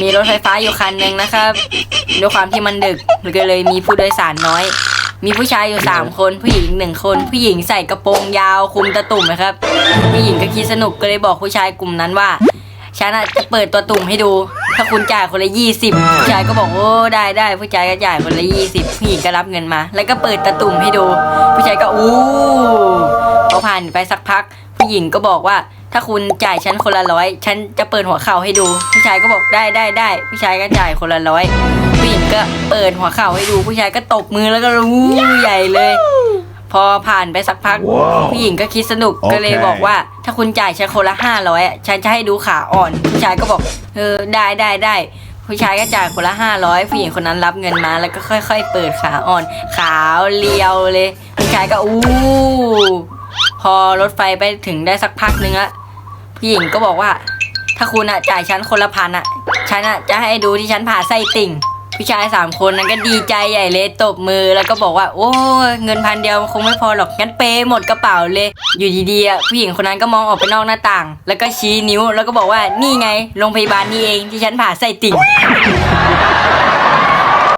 มีรถไฟฟ้าอยู่คันหนึ่งนะครับด้วยความที่มันดึกมันก็เลยมีผู้โดยสารน้อย มีผู้ชายอยู่สามคน ผู้หญิงหนึ่งคน ผู้หญิงใส่กระโปรงยาวคลุมตะตุ่มนะครับ ผู้หญิงก็คิดสนุกก็เลยบอกผู้ชายกลุ่มนั้นว่าฉันอะจะเปิดตัวตุ่มให้ดู ถ้าคุณจ่ายคนละยี่สิบผู้ชายก็บอกโอ้ได้ได้ผู้ชายก็จ่ายคนละยี่สิบผู้หญิงก็รับเงินมา แล้วก็เปิดตะตุ่มให้ดู ผู้ชายก็อู้พอผ่านไปสักพัก ผู้หญิงก็บอกว่า ถ้าคุณจ่ายฉันคนละร้อยฉันจะเปิดหัวเข่าให้ดู ผู้ชายก็บอกได้ได้ได้ผู้ชายก็จ่ายคนละร้อยผู้หญิงก็เปิดหัวเข่าให้ดู ผู้ชายก็ตบมือแล้วก็รู้ใหญ่เลย พอผ่านไปสักพัก ผู้หญิงก็คิดสนุกโอเคก็เลยบอกว่า ถ้าคุณจ่ายฉันคนละห้าร้อยฉันจะให้ดูขาอ่อน ผู้ชายก็บอกเออได้ได้ได้ผู้ชายก็จ่ายคนละห้าร้อยผู้หญิงคนนั้นรับเงินมาแล้วก็ค่อย ๆ เปิดขาอ่อน ขาวเรียวเลย ผู้ชายก็อู้ พอรถไฟไปถึงได้สักพักนึงละผู้หญิงก็บอกว่า ถ้าคุณอะจ่ายฉันคนละพันอะฉันอะจะให้ดูที่ฉันผ่าไส้ติ่งผู้ชายสามคนนั้นก็ดีใจใหญ่เลยตบมือแล้วก็บอกว่า โอ้เงินพันเดียวคงไม่พอหรอกงั้นเปย์หมดกระเป๋าเลย อยู่ดีๆผู้หญิงคนนั้นก็มองออกไปนอกหน้าต่าง แล้วก็ชี้นิ้วแล้วก็บอกว่านี่ไงโรงพยาบาลนี่เองที่ฉันผ่าไส้ติ่ง